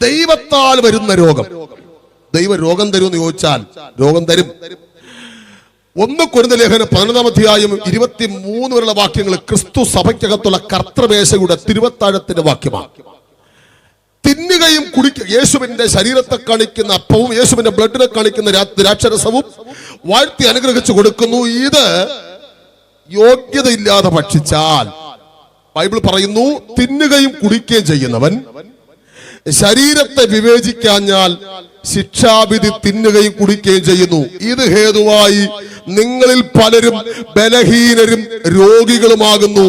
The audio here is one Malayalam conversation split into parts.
ദൈവത്താൽ വരുന്ന രോഗം. ദൈവ രോഗം തരുമെന്ന് ചോദിച്ചാൽ രോഗം തരും. ഒന്ന് കുരുന്ന ലേഖനം പതിനൊന്നാം അധ്യായം ഇരുപത്തി മൂന്ന് വരെയുള്ള വാക്യങ്ങൾ ക്രിസ്തു സഭയ്ക്കകത്തുള്ള കർത്തമേശയുടെ തിരുവത്താഴത്തിന്റെ വാക്യമാണ്. തിന്നുകയും കുടിക്കുക യേശുവിന്റെ ശരീരത്തെ കാണിക്കുന്ന അപ്പവും യേശുവിന്റെ ബ്ലഡിനെ കാണിക്കുന്ന രാക്ഷരസവും വാഴ്ത്തി അനുഗ്രഹിച്ചു കൊടുക്കുന്നു. ഇത് യോഗ്യതയില്ലാതെ ഭക്ഷിച്ചാൽ ബൈബിൾ പറയുന്നു തിന്നുകയും കുടിക്കുകയും ചെയ്യുന്നവൻ ശരീരത്തെ വിവേചിക്കാഞ്ഞാൽ ശിക്ഷാവിധി തിന്നുകയും കുടിക്കുകയും ചെയ്യുന്നു. ഇത് ഹേതുവായി നിങ്ങളിൽ പലരും ബലഹീനരും രോഗികളുമാകുന്നു.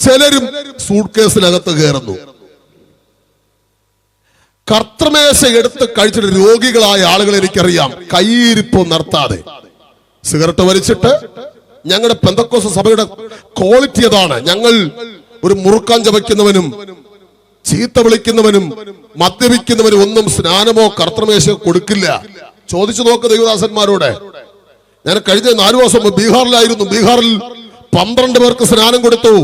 ചിലരും സൂട്ട് കേസിനകത്ത് കയറുന്നു. കർത്തമേശ എടുത്ത് കഴിച്ചിട്ട് രോഗികളായ ആളുകൾ എനിക്കറിയാം. കൈയിരിപ്പ് നടത്താതെ സിഗരറ്റ് വലിച്ചിട്ട് ഞങ്ങളുടെ പെന്തക്കോസ സഭയുടെ ക്വാളിറ്റി അതാണ്. ഞങ്ങൾ ഒരു മുറുക്കാൻ ചവയ്ക്കുന്നവനും ചീത്ത വിളിക്കുന്നവനും മദ്യപിക്കുന്നവനും ഒന്നും സ്നാനമോ കർത്തമേശോ കൊടുക്കില്ല. ചോദിച്ചു നോക്ക് ദൈവദാസന്മാരോട്. ഞാൻ കഴിഞ്ഞ നാലു മാസം ബീഹാറിലായിരുന്നു. ബീഹാറിൽ പന്ത്രണ്ട് പേർക്ക് സ്നാനം കൊടുത്തു.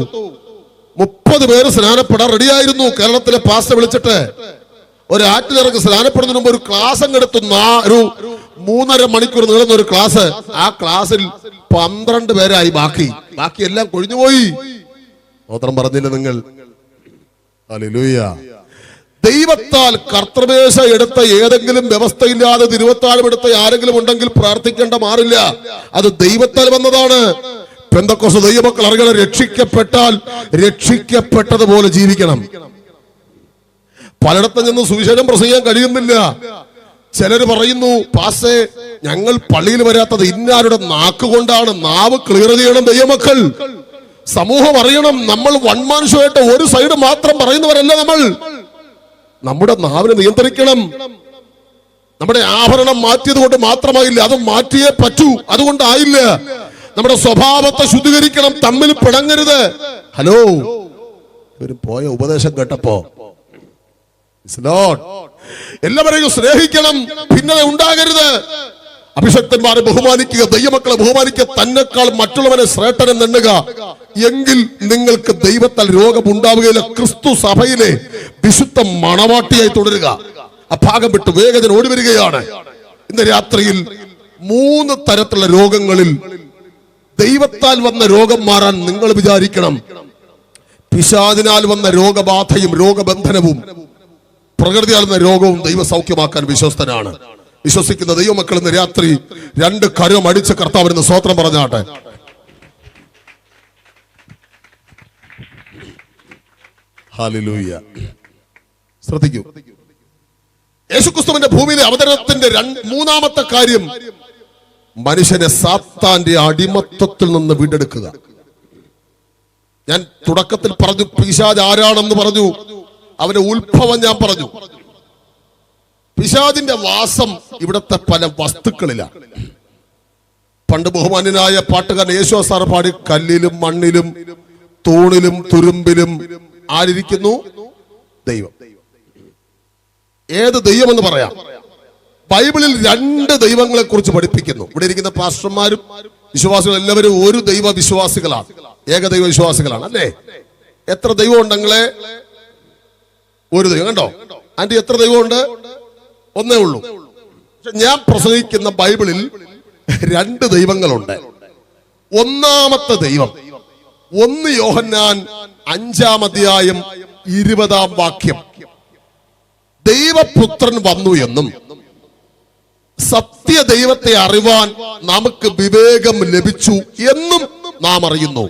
മുപ്പത് പേര് സ്നാനപ്പെടാൻ റെഡിയായിരുന്നു. കേരളത്തിലെ പാസ് വിളിച്ചിട്ട് ഒരു ആറ്റിലിറങ്ങി സ്നാനപ്പെടുന്നതിന് മുമ്പ് ഒരു ക്ലാസ് അങ്ങെടുത്തു ഒരു മൂന്നര മണിക്കൂർ നീളുന്ന ഒരു ക്ലാസ്. ആ ക്ലാസ്സിൽ പന്ത്രണ്ട് പേരായി. ബാക്കി ബാക്കി എല്ലാം കൊഴിഞ്ഞുപോയി. മാത്രം പറഞ്ഞില്ല നിങ്ങൾ. ദൈവത്താൽ കർത്തൃപേശ എടുത്ത ഏതെങ്കിലും വ്യവസ്ഥയില്ലാതെ തിരുവത്താഴം എടുത്ത ആരെങ്കിലും ഉണ്ടെങ്കിൽ പ്രാർത്ഥിക്കേണ്ട മാറില്ല. അത് ദൈവത്താൽ വന്നതാണ്. പെന്തക്കോസ് ദൈവമക്കൾ അറിയണം രക്ഷിക്കപ്പെട്ടാൽ രക്ഷിക്കപ്പെട്ടതുപോലെ ജീവിക്കണം. പലയിടത്തും ചെന്ന് സുവിശേഷം പ്രസംഗിക്കാൻ കഴിയുന്നില്ല. ചിലർ പറയുന്നു പാസേ ഞങ്ങൾ പള്ളിയിൽ വരാത്തത് ഇന്നാരുടെ നാക്കുകൊണ്ടാണ് നാവ് ക്ലിയർ ചെയ്യണം ദൈവമക്കൾ. സമൂഹം അറിയണം. നമ്മൾ വൺ മാൻ ഷോ ആയിട്ട് ഒരു സൈഡ് മാത്രം പറയുന്നവരല്ല നമ്മൾ. നമ്മുടെ നാവിനെ നിയന്ത്രിക്കണം. നമ്മുടെ ആഭരണം മാറ്റിയത് കൊണ്ട് മാത്രമായില്ല അത് മാറ്റിയേ പറ്റൂ. അതുകൊണ്ടായില്ല. നമ്മുടെ സ്വഭാവത്തെ ശുദ്ധീകരിക്കണം തമ്മിൽ പിടങ്ങരുത് ഹലോ ഇവർ പോയ ഉപദേശം കേട്ടപ്പോ. എല്ലാവരെയും സ്നേഹിക്കണം ഭിന്നത ഉണ്ടാകരുത്. അഭിഷക്തന്മാരെ ബഹുമാനിക്കുക ദൈവമക്കളെ ബഹുമാനിക്കുക തന്നെക്കാൾ മറ്റുള്ളവനെ ശ്രേഷ്ഠനം നെണ്ണുക എങ്കിൽ നിങ്ങൾക്ക് ദൈവത്താൽ രോഗം ഉണ്ടാവുകയില്ല ക്രിസ്തു സഭയിലെ വിശുദ്ധ മണവാട്ടിയായി തുടരുക. ഭാഗം വിട്ട് വേഗത്തിൽ ഓടി വരികയാണ്. ഇന്ന് രാത്രിയിൽ മൂന്ന് തരത്തിലുള്ള രോഗങ്ങളിൽ ദൈവത്താൽ വന്ന രോഗം മാറാൻ നിങ്ങൾ വിചാരിക്കണം. പിശാദിനാൽ വന്ന രോഗബാധയും രോഗബന്ധനവും പ്രകൃതിയാൽ വന്ന രോഗവും ദൈവ സൗഖ്യമാക്കാൻ വിശ്വസ്തനാണ്. വിശ്വസിക്കുന്ന ദൈവമക്കൾ ഇന്ന് രാത്രി രണ്ട് കരം അടിച്ച് കർത്താവിന് സ്വോത്രം പറഞ്ഞാട്ടെ. ശ്രദ്ധിക്കൂ. യേശുക്രിസ്തുവിന്റെ ഭൂമിയിലെ അവതരണത്തിന്റെ മൂന്നാമത്തെ കാര്യം മനുഷ്യനെ സാത്താന്റെ അടിമത്വത്തിൽ നിന്ന് വീണ്ടെടുക്കുക. ഞാൻ തുടക്കത്തിൽ പറഞ്ഞു പിശാജ് ആരാണെന്ന് പറഞ്ഞു അവന്റെ ഉത്ഭവം ഞാൻ പറഞ്ഞു. പിശാദിന്റെ വാസം ഇവിടത്തെ പല വസ്തുക്കളിലാണ്. പണ്ട് ബഹുമാന്യനായ പാട്ടുകാരൻ യേശോ സാർ പാടി കല്ലിലും മണ്ണിലും തൂണിലും തുരുമ്പിലും ആരിയ്ക്കുന്നു ദൈവം. ഏത് ദൈവം എന്ന് പറയാം? ബൈബിളിൽ രണ്ട് ദൈവങ്ങളെ കുറിച്ച് പഠിപ്പിക്കുന്നു. ഇവിടെ ഇരിക്കുന്ന പാസ്റ്റർമാരും വിശ്വാസികൾ എല്ലാവരും ഒരു ദൈവ വിശ്വാസികളാണ് ഏകദൈവ വിശ്വാസികളാണ് അല്ലേ? എത്ര ദൈവം ഉണ്ടെങ്കിലേ ഒരു ദൈവം കണ്ടോ? ആന്റി എത്ര ദൈവമുണ്ട്? ഒന്നേ ഉള്ളൂ. പക്ഷെ ഞാൻ പ്രസംഗിക്കുന്ന ബൈബിളിൽ രണ്ട് ദൈവങ്ങളുണ്ട്. ഒന്നാമത്തെ ദൈവം ഒന്ന് യോഹന്നാൻ അഞ്ചാം അധ്യായം ഇരുപതാം വാക്യം. ദൈവപുത്രൻ വന്നു എന്നും സത്യ ദൈവത്തെ അറിവാൻ നമുക്ക് വിവേകം ലഭിച്ചു എന്നും നാം അറിയുന്നു.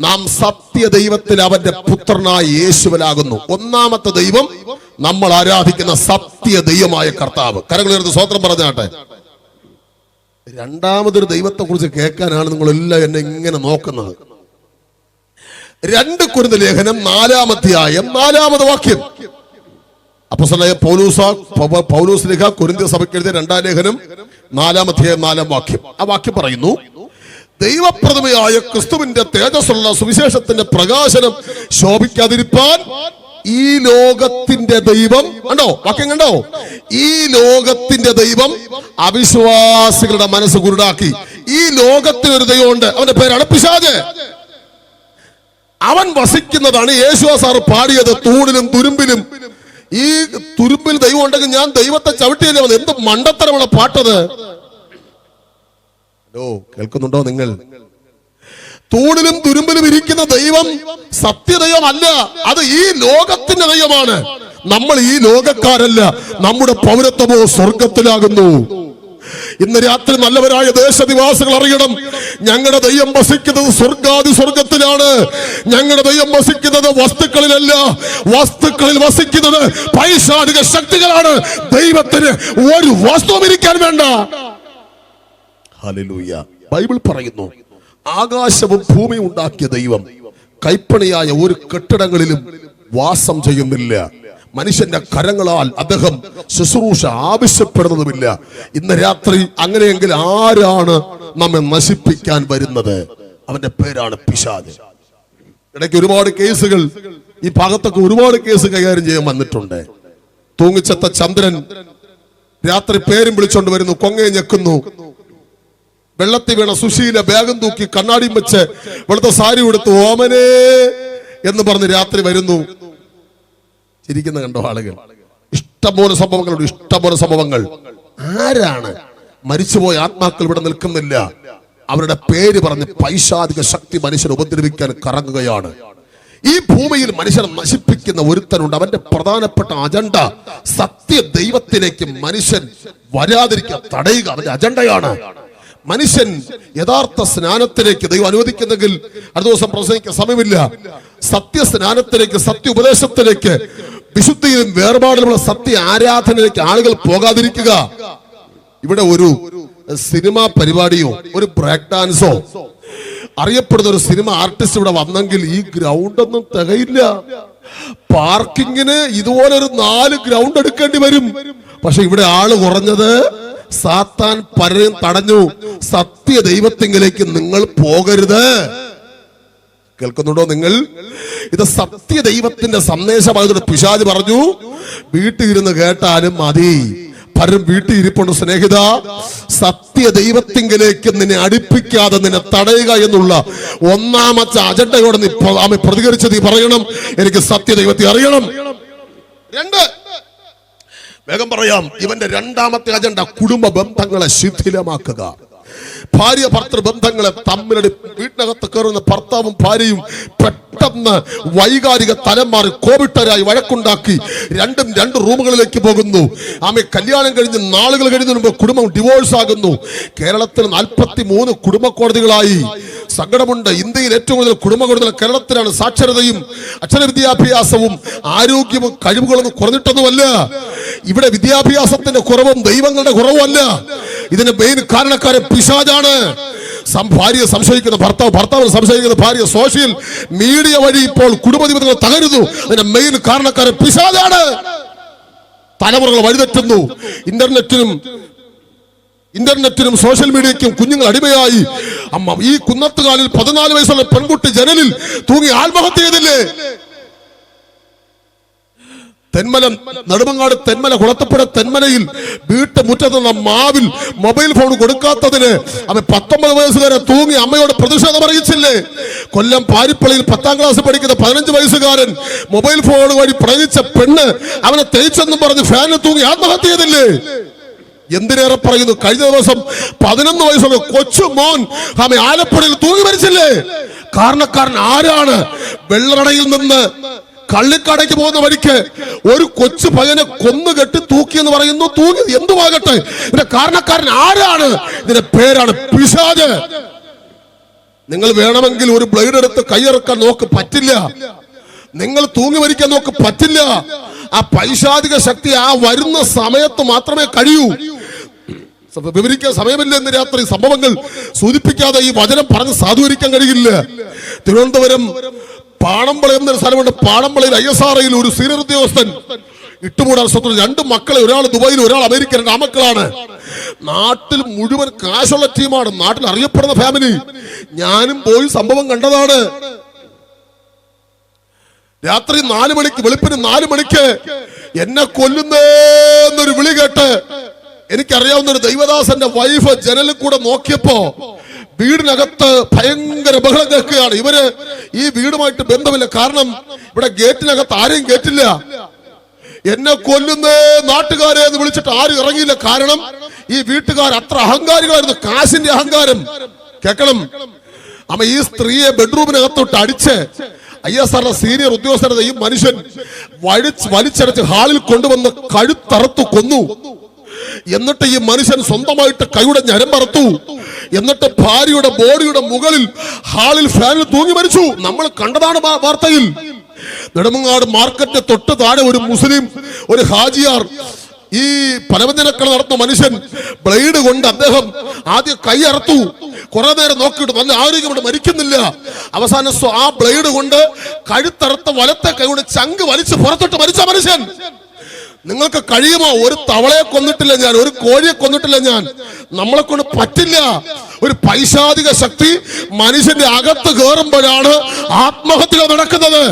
നാം സത്യ ദൈവത്തിൽ അവന്റെ പുത്രനായ യേശുവനാകുന്നു ഒന്നാമത്തെ ദൈവം നമ്മൾ ആരാധിക്കുന്ന സത്യ ദൈവമായ കർത്താവ്. കരകളുയർന്ന് സ്വോത്രം പറഞ്ഞാട്ടെ. രണ്ടാമതൊരു ദൈവത്തെ കുറിച്ച് കേൾക്കാനാണ് നിങ്ങൾ എല്ലാം എന്നെ ഇങ്ങനെ നോക്കുന്നത്. രണ്ട് കുരുന്ന ലേഖനം നാലാമധ്യായം നാലാമത് വാക്യം. അപ്പസ്തലനായ പൗലൂസ പൗലൂസ് ലേഖ കുരുന്ത സഭയ്ക്ക് എഴുതിയ രണ്ടാം ലേഖനം നാലാമധ്യായം നാലാം വാക്യം. ആ വാക്യം പറയുന്നു ദൈവപ്രതിമയായ ക്രിസ്തുവിന്റെ തേജസ്സുള്ള സുവിശേഷത്തിന്റെ പ്രകാശനം ശോഭിക്കാതിരിപ്പാൻ ഈ ലോകത്തിന്റെ ദൈവം കണ്ടോ? വാക്യം കണ്ടോ? ഈ ലോകത്തിന്റെ ദൈവം അവിശ്വാസികളുടെ മനസ്സ് കുരുടാക്കി. ഈ ലോകത്തിനൊരു ദൈവമുണ്ട്. അവന്റെ പേരാണ് പിശാജ് അവൻ വസിക്കുന്നതാണ് യേശുവ സാർ പാടിയത് തൂണിലും തുരുമ്പിലും. ഈ തുരുമ്പിൽ ദൈവം ഉണ്ടെങ്കിൽ ഞാൻ ദൈവത്തെ ചവിട്ടിയല്ലേ വന്നത്? എന്ത് മണ്ടത്തരമുള്ള പാട്ടത്? ഹലോ കേൾക്കുന്നുണ്ടോ നിങ്ങൾ? തൂണിലും തുരുമ്പിലും ഇരിക്കുന്ന ദൈവം സത്യദൈവമല്ല. അത് ഈ ലോകത്തിന്റെ ദൈവമാണ്. നമ്മൾ ഈ ലോകക്കാരല്ല. നമ്മുടെ പൗരത്വമോ സ്വർഗത്തിലാകുന്നു. ഇന്ന് രാത്രി നല്ലവരായ ദേശനിവാസികൾ അറിയണം. ഞങ്ങളുടെ ദൈവം വസിക്കുന്നത് സ്വർഗാദി സ്വർഗത്തിലാണ്. ഞങ്ങളുടെ ദൈവം വസിക്കുന്നത് വസ്തുക്കളിലല്ല. വസ്തുക്കളിൽ വസിക്കുന്നത് പൈശാടിക ശക്തികളാണ്. ദൈവത്തിന് ഒരു വസ്തുവും ഇരിക്കാൻ വേണ്ട. ഹല്ലേലൂയ. ബൈബിൾ പറയുന്നു ആകാശവും ഭൂമിയും ഉണ്ടാക്കിയ ദൈവം കൈപ്പണിയായ ഒരു കെട്ടിടങ്ങളിലും വാസം ചെയ്യുന്നില്ല. മനുഷ്യന്റെ കരങ്ങളാൽ അദ്ദേഹം ശുശ്രൂഷ ആവശ്യപ്പെടുന്നതുമില്ല. ഇന്ന് രാത്രി അങ്ങനെയെങ്കിൽ ആരാണ് നമ്മെ നശിപ്പിക്കാൻ വരുന്നത്? അവന്റെ പേരാണ് പിശാജ്. ഇടയ്ക്ക് ഒരുപാട് കേസുകൾ ഈ ഭാഗത്തൊക്കെ ഒരുപാട് കേസ് കൈകാര്യം ചെയ്യാൻ വന്നിട്ടുണ്ട്. തൂങ്ങിച്ചത്ത ചന്ദ്രൻ രാത്രി പേരും വിളിച്ചോണ്ട് വരുന്നു കൊങ്ങയെ ഞെക്കുന്നു. വെള്ളത്തിൽ വീണ സുശീല ബാഗം തൂക്കി കണ്ണാടിയും വെച്ച് വെളുത്ത സാരി എടുത്തു ഓമനേ എന്ന് പറഞ്ഞ് രാത്രി വരുന്നു. ചിരിക്കുന്ന കണ്ടോ ആളുകൾ? ഇഷ്ടംപോലെ സംഭവങ്ങളുണ്ട് ഇഷ്ടംപോലെ സംഭവങ്ങൾ. ആരാണ്? മരിച്ചുപോയ ആത്മാക്കൾ ഇവിടെ നിൽക്കുന്നില്ല. അവരുടെ പേര് പറഞ്ഞ് പൈശാധിക ശക്തി മനുഷ്യനെ ഉപദ്രവിക്കാൻ കറങ്ങുകയാണ്. ഈ ഭൂമിയിൽ മനുഷ്യനെ നശിപ്പിക്കുന്ന ഒരുത്തനുണ്ട്. അവന്റെ പ്രധാനപ്പെട്ട അജണ്ട സത്യ ദൈവത്തിലേക്ക് മനുഷ്യൻ വരാതിരിക്കാൻ തടയുക. അവന്റെ അജണ്ടയാണ് മനുഷ്യൻ യഥാർത്ഥ സ്നാനത്തിലേക്ക് ദൈവം അനുവദിക്കുന്നെങ്കിൽ അടുത്ത ദിവസം പ്രസംഗിക്കാൻ സമയമില്ല. സത്യ സ്നാനത്തിലേക്ക് സത്യ ഉപദേശത്തിലേക്ക് വിശുദ്ധിയിലും വേർപാടിലുമുള്ള സത്യ ആരാധനയിലേക്ക് ആളുകൾ പോകാതിരിക്കുക. ഇവിടെ ഒരു സിനിമ പരിപാടിയോ ഒരു ബ്രേക്ക് ഡാൻസോ അറിയപ്പെടുന്ന ഒരു സിനിമ ആർട്ടിസ്റ്റ് ഇവിടെ വന്നെങ്കിൽ ഈ ഗ്രൗണ്ട് ഒന്നും തികയില്ല. പാർക്കിങ്ങിന് ഇതുപോലെ ഒരു നാല് ഗ്രൗണ്ട് എടുക്കേണ്ടി വരും. പക്ഷെ ഇവിടെ ആൾ കുറഞ്ഞത് സാത്താൻ പലരും തടഞ്ഞു. സത്യ ദൈവത്തിങ്കിലേക്ക് നിങ്ങൾ പോകരുത്. കേൾക്കുന്നുണ്ടോ നിങ്ങൾ? ഇത് സത്യ ദൈവത്തിന്റെ സന്ദേശമായതുകൊണ്ട് പിശാജ് പറഞ്ഞു വീട്ടിലിരുന്ന് കേട്ടാലും മതി. പലരും വീട്ടിൽ ഇരിപ്പുണ്ട് സ്നേഹിത. സത്യ ദൈവത്തിങ്കിലേക്ക് നിന്നെ അടുപ്പിക്കാതെ നിന്നെ തടയുക എന്നുള്ള ഒന്നാമത്തെ അജണ്ടയോട് നീ പ്ര- ആമേ പ്രതികരിച്ച് നീ പറയണം. എനിക്ക് സത്യ ദൈവത്തെ അറിയണം. രണ്ട്. വേഗം പറയാം. ഇവന്റെ രണ്ടാമത്തെ അജണ്ട കുടുംബ ബന്ധങ്ങളെ ശിഥിലമാക്കുക. ഭാര്യ ഭർത്തൃ ബന്ധങ്ങളെ തമ്മിലടി വീട്ടിനകത്ത് കയറുന്ന ഭർത്താവും ഭാര്യയും പെട്ടെന്ന് വൈകാരിക തലം മാറി കോവിട്ടരായി വഴക്കുണ്ടാക്കി രണ്ടും രണ്ട് റൂമുകളിലേക്ക് പോകുന്നു. ആമെ കല്യാണം കഴിഞ്ഞ് നാളുകൾ കഴിഞ്ഞ മുമ്പ് കുടുംബം ഡിവോഴ്സ് ആകുന്നു. കേരളത്തിൽ നാൽപ്പത്തി മൂന്ന് കുടുംബ കോടതികളായി. സങ്കടമുണ്ട്. ഇന്ത്യയിൽ ഏറ്റവും കൂടുതൽ കുടുംബ കോടതികൾ കേരളത്തിലാണ്. സാക്ഷരതയും അക്ഷര വിദ്യാഭ്യാസവും ആരോഗ്യവും കഴിവുകളൊന്നും കുറഞ്ഞിട്ടൊന്നുമല്ല. ഇവിടെ വിദ്യാഭ്യാസത്തിന്റെ കുറവും ദൈവങ്ങളുടെ കുറവും അല്ല ഇതിന് മെയിൻ കാരണക്കാരൻ പിശാജാണ്. ഭാര്യ സംശയിക്കുന്ന ഭർത്താവ് ഭർത്താവ് സംശയിക്കുന്ന ഭാര്യ സോഷ്യൽ മീഡിയ വഴി ഇപ്പോൾ കുടുംബജീവിതങ്ങൾ തകരുന്നു. അതിന്റെ മെയിൻ കാരണക്കാരൻ പിശാജാണ്. തലമുറകൾ വഴിതെറ്റുന്നു. ഇന്റർനെറ്റിനും ഇന്റർനെറ്റിനും സോഷ്യൽ മീഡിയയ്ക്കും കുഞ്ഞുങ്ങൾ അടിമയായി. അമ്മ ഈ കുന്നത്തുകാലിൽ പതിനാല് വയസ്സുള്ള പെൺകുട്ടി ജനലിൽ തൂങ്ങി ആത്മഹത്യ ചെയ്തില്ലേ? തെന്മല നെടുമങ്ങാട് തെന്മല കുളത്തപ്പുഴ തെന്മലയിൽ വീട്ടുമുറ്റത്ത് നിന്ന മാവിൽ മൊബൈൽ ഫോൺ കൊടുക്കാത്തതിന് അവൻ പത്തൊമ്പത് വയസ്സുകാരെ തൂങ്ങി അമ്മയോട് പ്രതിഷേധം അറിയിച്ചില്ലേ? കൊല്ലം പാരിപ്പള്ളിയിൽ പത്താം ക്ലാസ് പഠിക്കുന്ന പതിനഞ്ച് വയസ്സുകാരൻ മൊബൈൽ ഫോൺ വഴി പ്രയോഗിച്ച പെണ്ണ് അവനെ തേച്ചെന്നും പറഞ്ഞ് ഫാനിൽ തൂങ്ങി ആത്മഹത്യ ചെയ്തില്ലേ എന്തിനേറെ പറയുന്നു? കഴിഞ്ഞ ദിവസം പതിനൊന്ന് വയസ്സുള്ള കൊച്ചു മോൻ ആമെ ആലപ്പുഴയിൽ തൂങ്ങി മരിച്ചില്ലേ? കാരണക്കാരൻ ആരാണ്? വെള്ളറടയിൽ നിന്ന് കള്ളിക്കടയ്ക്ക് പോകുന്ന വഴിക്ക് ഒരു കൊച്ചു പയ്യനെ കൊന്നു കെട്ടി തൂക്കി എന്ന് പറയുന്നു. തൂങ്ങി എന്തുമാകട്ടെ? ഇതിന്റെ കാരണക്കാരൻ ആരാണ്? ഇതിന്റെ പേരാണ് പിശാജ്. നിങ്ങൾ വേണമെങ്കിൽ ഒരു ബ്ലേഡ് എടുത്ത് കൈയിറക്കാൻ നോക്ക് പറ്റില്ല. നിങ്ങൾ തൂങ്ങി മരിക്കാൻ നോക്ക് പറ്റില്ല. ആ പൈശാചിക ശക്തി ആ വരുന്ന സമയത്ത് മാത്രമേ കഴിയൂ. വിവരിക്കാൻ സമയമില്ല എന്ന് രാത്രി സംഭവങ്ങൾ സൂചിപ്പിക്കാതെ ഈ വചനം പറഞ്ഞ് സാധൂകരിക്കാൻ കഴിയില്ല. തിരുവനന്തപുരം പാണമ്പള എന്നൊരു സ്ഥലമുണ്ട്. പാണമ്പളയിൽ ഐ എസ് ആർഐയിൽ ഒരു സീനിയർ ഉദ്യോഗസ്ഥൻ ഇട്ടുമൂടാൻ സ്വന്തം രണ്ട് മക്കളെ ഒരാൾ ദുബായിൽ ഒരാൾ അമേരിക്ക രണ്ട് മക്കളാണ് നാട്ടിൽ മുഴുവൻ കാശുള്ള ടീമാണ്. നാട്ടിൽ അറിയപ്പെടുന്ന ഫാമിലി ഞാനും പോയി സംഭവം കണ്ടതാണ്. രാത്രി നാല് മണിക്ക് വെളുപ്പിന് നാല് മണിക്ക് എന്നെ കൊല്ലുന്നേന്നൊരു വിളി കേട്ട് എനിക്കറിയാവുന്ന ഒരു ദൈവദാസന്റെ വൈഫ് ജനലിൽ കൂടെ നോക്കിയപ്പോ വീടിനകത്ത് ഭയങ്കര ബഹളം കേൾക്കുകയാണ്. ഇവർ ഈ വീടുമായിട്ട് ബന്ധമില്ല. കാരണം ഇവിടെ ഗേറ്റിനകത്ത് ആരെയും കേട്ടില്ല എന്നെ കൊല്ലുന്ന നാട്ടുകാരെ എന്ന് വിളിച്ചിട്ട് ആരും ഇറങ്ങിയില്ല. കാരണം ഈ വീട്ടുകാർ അത്ര അഹങ്കാരികളായിരുന്നു. കാശിന്റെ അഹങ്കാരം. കേക്കണം അമ്മ ഈ സ്ത്രീയെ ബെഡ്റൂമിനകത്തോട്ട് അടിച്ച് ഐ എസ് ആറിന്റെ സീനിയർ ഉദ്യോഗസ്ഥരുടെ ഈ മനുഷ്യൻ വലിച്ചടച്ച് ഹാളിൽ കൊണ്ടുവന്ന് കഴുത്തറുത്തു കൊന്നു. എന്നിട്ട് ഈ മനുഷ്യൻ സ്വന്തമായിട്ട് കൈയുടെ ഞരം പറത്തു. എന്നിട്ട് ഭാര്യയുടെ ബോഡിയുടെ മുകളിൽ ഹാളിൽ ഫാനിൽ തൂങ്ങി മരിച്ചു. നമ്മൾ കണ്ടതാണ് വാർത്തയിൽ. നെടുമങ്ങാട് മാർക്കറ്റിന്റെ തൊട്ട് താഴെ ഒരു മുസ്ലിം ഒരു ഹാജിയാർ ഈ പലവ്യഞ്ജനക്കള നടത്തുന്ന മനുഷ്യൻ ബ്ലേഡ് കൊണ്ട് അദ്ദേഹം ആദ്യം കൈ അറുത്തു. കുറെ നേരം നോക്കിയിട്ട് നല്ല ആരോഗ്യം ഇവിടെ മരിക്കുന്നില്ല. അവസാനം ആ ബ്ലേഡ് കൊണ്ട് കഴുത്തറുത്ത വലത്തെ കൈ കൊണ്ട് ചങ്ക് വലിച്ച് പുറത്തോട്ട് മരിച്ച മനുഷ്യൻ. നിങ്ങൾക്ക് കഴിയുമോ? ഒരു തവളയെ കൊന്നിട്ടില്ല ഞാൻ ഒരു കോഴിയെ കൊന്നിട്ടില്ല ഞാൻ. നമ്മളെ കൊണ്ട് പറ്റില്ല. ഒരു പൈശാധിക ശക്തി മനുഷ്യന്റെ അകത്ത് കയറുമ്പോഴാണ് ആത്മഹത്യ നടക്കുന്നത്.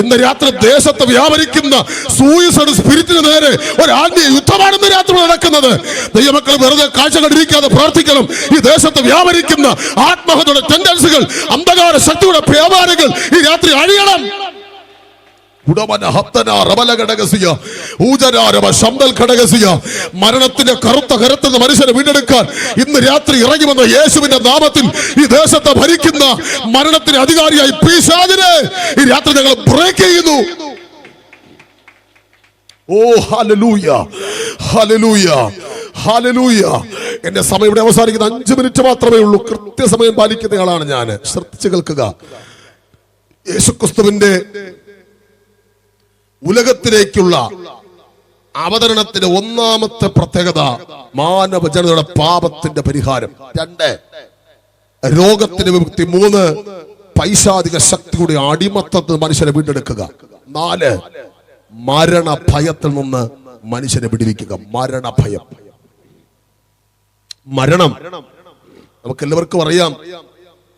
ഇന്ന് രാത്രി ദേശത്ത് വ്യാപരിക്കുന്ന സൂയിസൈഡ് സ്പിരിറ്റിന് നേരെ ഒരു ആത്മീയ യുദ്ധമാണ് ഇന്ന് രാത്രി നടക്കുന്നത്. ദൈവമക്കൾ വെറുതെ കാഴ്ച കണ്ടിരിക്കാതെ പ്രാർത്ഥിക്കണം. ഈ ദേശത്ത് വ്യാപരിക്കുന്ന ആത്മഹത്യയുടെ ടെൻഡൻസുകൾ അന്ധകാര ശക്തിയുടെ വ്യാപാരങ്ങൾ ഈ രാത്രി അഴിയണം. മരണത്തിന്റെ കറുത്ത കരത്തുന്ന മനുഷ്യനെ വീണ്ടെടുക്കാൻ ഇന്ന് രാത്രി ഇറങ്ങിവന്ന യേശുവിന്റെ നാമത്തിൽ ഈ ദേശത്തെ ഭരിക്കുന്ന മരണത്തിന് അധികാരിയായി പീശാദിനെ ഈ രാത്രി ഞങ്ങൾ ബ്രേക്ക് ചെയ്യുന്നു. ഓ ഹലലൂയ ഹലലൂയ ഹാലലൂയ എന്റെ സമയം ഇവിടെ അവസാനിക്കുന്ന അഞ്ചു മിനിറ്റ് മാത്രമേ ഉള്ളൂ. കൃത്യസമയം പാലിക്കുന്നയാളാണ് ഞാൻ. ശ്രദ്ധിച്ചു കേൾക്കുക. യേശുക്രിസ്തുവിന്റെ ഉലകത്തിലേക്കുള്ള അവതരണത്തിന്റെ ഒന്നാമത്തെ പ്രത്യേകത മാനവ ജനതയുടെ പാപത്തിന്റെ പരിഹാരം. രണ്ട് രോഗത്തിന്റെ വിമുക്തി. മൂന്ന് പൈശാധിക ശക്തിയുടെ അടിമത്തത്തിൽ മനുഷ്യനെ വീണ്ടെടുക്കുക. നാല് മരണഭയത്തിൽ നിന്ന് മനുഷ്യനെ പിടിവിക്കുക മരണഭയം. മരണം. നമുക്ക് എല്ലാവർക്കും അറിയാം.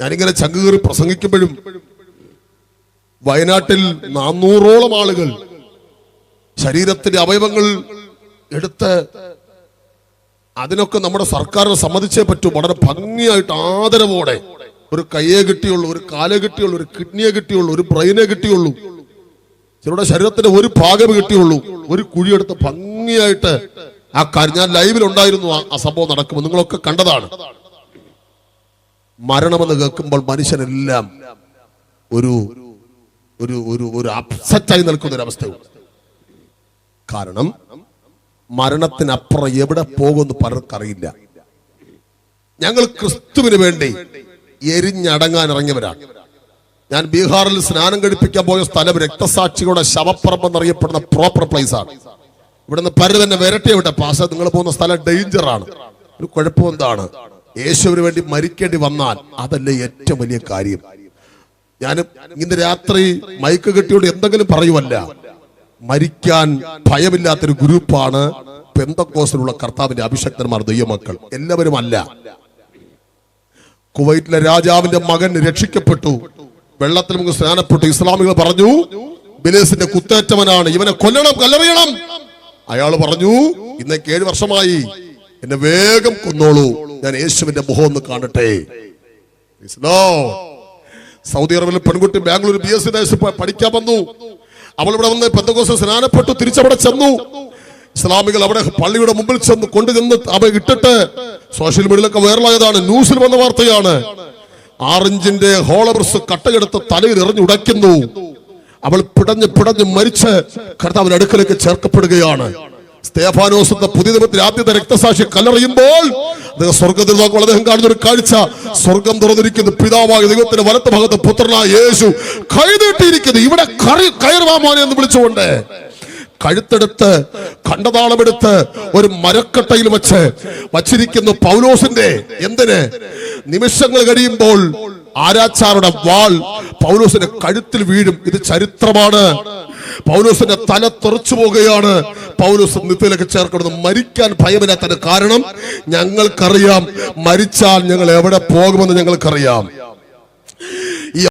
ഞാനിങ്ങനെ ചങ്കുകീറി പ്രസംഗിക്കുമ്പോഴും വയനാട്ടിൽ നാനൂറോളം ആളുകൾ ശരീരത്തിന്റെ അവയവങ്ങൾ എടുത്ത് അതിനൊക്കെ നമ്മുടെ സർക്കാർ സമ്മതിച്ചേ പറ്റൂ. വളരെ ഭംഗിയായിട്ട് ആദരവോടെ ഒരു കയ്യെ കിട്ടിയുള്ളൂ ഒരു കാലെ കിട്ടിയുള്ളൂ ഒരു കിഡ്നിയെ കിട്ടിയുള്ളൂ ഒരു ബ്രെയിനെ കിട്ടിയുള്ളൂ. ചിലരുടെ ശരീരത്തിന്റെ ഒരു ഭാഗം കിട്ടിയുള്ളൂ. ഒരു കുഴിയെടുത്ത് ഭംഗിയായിട്ട് ആ കാര്യം ഞാൻ ആ- ആ സംഭവം നടക്കുമ്പോൾ നിങ്ങളൊക്കെ കണ്ടതാണ്. മരണമെന്ന് കേൾക്കുമ്പോൾ മനുഷ്യനെല്ലാം ഒരു ഒരു ഒരു ഒരു അപ്സെറ്റായി നിൽക്കുന്ന ഒരു അവസ്ഥയുണ്ട് കാരണം മരണത്തിനപ്പുറം എവിടെ പോകുമെന്ന് പലർക്കും അറിയില്ല ഞങ്ങൾ ക്രിസ്തുവിന് വേണ്ടി എരിഞ്ഞടങ്ങാൻ ഇറങ്ങിയവരാണ്. ഞാൻ ബീഹാറിൽ സ്നാനം കഴിപ്പിക്കാൻ പോയ സ്ഥലം രക്തസാക്ഷികളുടെ ശവപ്പറമ്പ് എന്നറിയപ്പെടുന്ന പ്രോപ്പർ പ്ലേസ് ആണ്. ഇവിടുന്ന് പരി തന്നെ വരട്ടെ വിട്ടെ. പാസ നിങ്ങൾ പോകുന്ന സ്ഥലം ഡേഞ്ചർ ആണ്. ഒരു കുഴപ്പം എന്താണ്? യേശുവിന് വേണ്ടി മരിക്കേണ്ടി വന്നാൽ അതല്ലേ ഏറ്റവും വലിയ കാര്യം. ഞാൻ ഇന്ന് രാത്രി മൈക്ക് കെട്ടിയോണ്ട് എന്തെങ്കിലും പറയുമല്ല മരിക്കാൻ ഭയമില്ലാത്തൊരു ഗ്രൂപ്പാണ് പെന്തക്കോസിലുള്ള കർത്താവിന്റെ അഭിഷക്തന്മാർ ദൈവമക്കൾ. എല്ലാവരും അല്ല. കുവൈറ്റിലെ രാജാവിന്റെ മകൻ രക്ഷിക്കപ്പെട്ടു. വെള്ളത്തിൽ മുങ്ങി സ്നാനപ്പെട്ടു. ഇസ്ലാമികൾ പറഞ്ഞു ബിലേസിന്റെ കുത്തേറ്റവനാണ്. ഇവനെ കൊല്ലണം കല്ലെറിയണം അയാൾ പറഞ്ഞു ഇന്നേക്ക് ഏഴ് വർഷമായി എന്നെ വേഗം കൊന്നോളൂ. ഞാൻ യേശുവിന്റെ മുഖം ഒന്ന് കാണട്ടെ. സൗദി അറേബ്യയിലെ പെൺകുട്ടി ബാംഗ്ലൂർ ബി എസ് സി പഠിക്കാൻ വന്നു. അവൾ ഇവിടെ വന്ന് പെന്തകോസ് സ്നാനപ്പെട്ടു തിരിച്ചവിടെ ചെന്നു. ഇസ്ലാമികൾ അവിടെ പള്ളിയുടെ മുമ്പിൽ ചെന്ന് കൊണ്ടുചെന്ന് അവ ഇട്ടിട്ട് സോഷ്യൽ മീഡിയയിലൊക്കെ വൈറലായതാണ് ന്യൂസിൽ വന്ന വാർത്തയാണ്. ആറിഞ്ചിന്റെ ഹോളബ്രസ് കട്ടയെടുത്ത് തലയിൽ എറിഞ്ഞു എറിഞ്ഞുടയ്ക്കുന്നു അവൾ പിടഞ്ഞ് പിടഞ്ഞ് മരിച്ച് കർത്താവിന്റെ അടുക്കലേക്ക് ചേർക്കപ്പെടുകയാണ്. സ്തേഫാനോസ് എന്ന പുതിയ നിയമത്തിൽ ആദ്യത്തെ രക്തസാക്ഷി കല്ലറിയുമ്പോൾ സ്വർഗത്തിൽ നോക്കുമ്പോൾ അദ്ദേഹം കാണുന്ന ഒരു കാഴ്ച. സ്വർഗം തുറന്നിരിക്കുന്നു. പിതാവായ ദൈവത്തിന്റെ വലത്ത് ഭാഗത്ത് പുത്രനായ യേശു കൈനീട്ടിയിരിക്കുന്നു ഇവിടെ കയറുവാമോനെ എന്ന് വിളിച്ചുകൊണ്ട് കഴുത്തെടുത്ത് കണ്ടതാളമെടുത്ത് ഒരു മരക്കട്ടയിൽ വെച്ച് വച്ചിരിക്കുന്നു പൗലോസിന്റെ. എന്തിന്? നിമിഷങ്ങൾ കഴിയുമ്പോൾ ആരാച്ചാരുടെ വാൾ പൗലോസിന്റെ കഴുത്തിൽ വീഴും. ഇത് ചരിത്രമാണ്. പൗലോസിന്റെ തല തെറിച്ചു പോവുകയാണ് പൗലോസ് നിത്യയിലേക്ക് ചേർക്കുന്നത് മരിക്കാൻ ഭയമില്ലാത്തതിന് കാരണം ഞങ്ങൾക്കറിയാം. മരിച്ചാൽ ഞങ്ങൾ എവിടെ പോകുമെന്ന് ഞങ്ങൾക്കറിയാം.